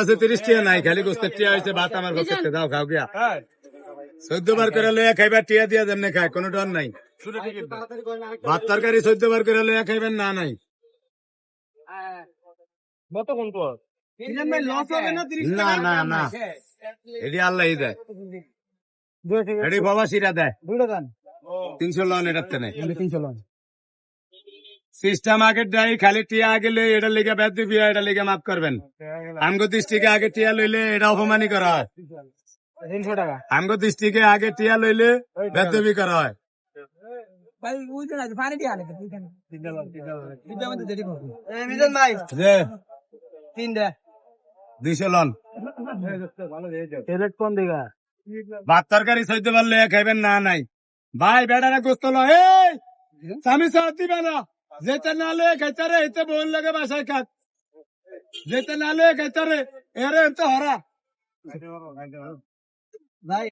আছে নাই খালি গোস্তের টিয়া হয়েছে ভাত আমার গোস্তের দাও খাও গিয়া। চোদ্দ বার করে লইয়া খাইবার টিয়া দিয়া যেমনি খায় কোনো ডর নাই। ভাত তরকারি চোদ্দ বার করে লইয়া খাইবেন না নাই। না না না এটি আল্লাহ দেয়। এটি বাবা সিরা দেয়। তিনশো লন এটাতে নেই সিস্টেম আগে দেয় খালি টিয়া আগে লই এটা লিগে বেদ দিবি এটা লিগে মাফ করবেন। আমগো দৃষ্টিকে আগে টিয়া লইলে এটা অপমানি করা হয়। তিনশো টাকা। আমগো দৃষ্টিকে আগে টিয়া লইলে বেদ দিবি করা হয়। দুইশো লন। কোন ভাত তরকারি পারলে খাইবেন না নাই। ভাই বেড়ারা গোস্ত লো এই! স্বামী সাথ দিবে না। যেতে না লয়ে খাইতে রে এতে বোন লাগে বাসায় খাত যেতে না লয়ে খাইতে রে এরে তো হরা। ভাই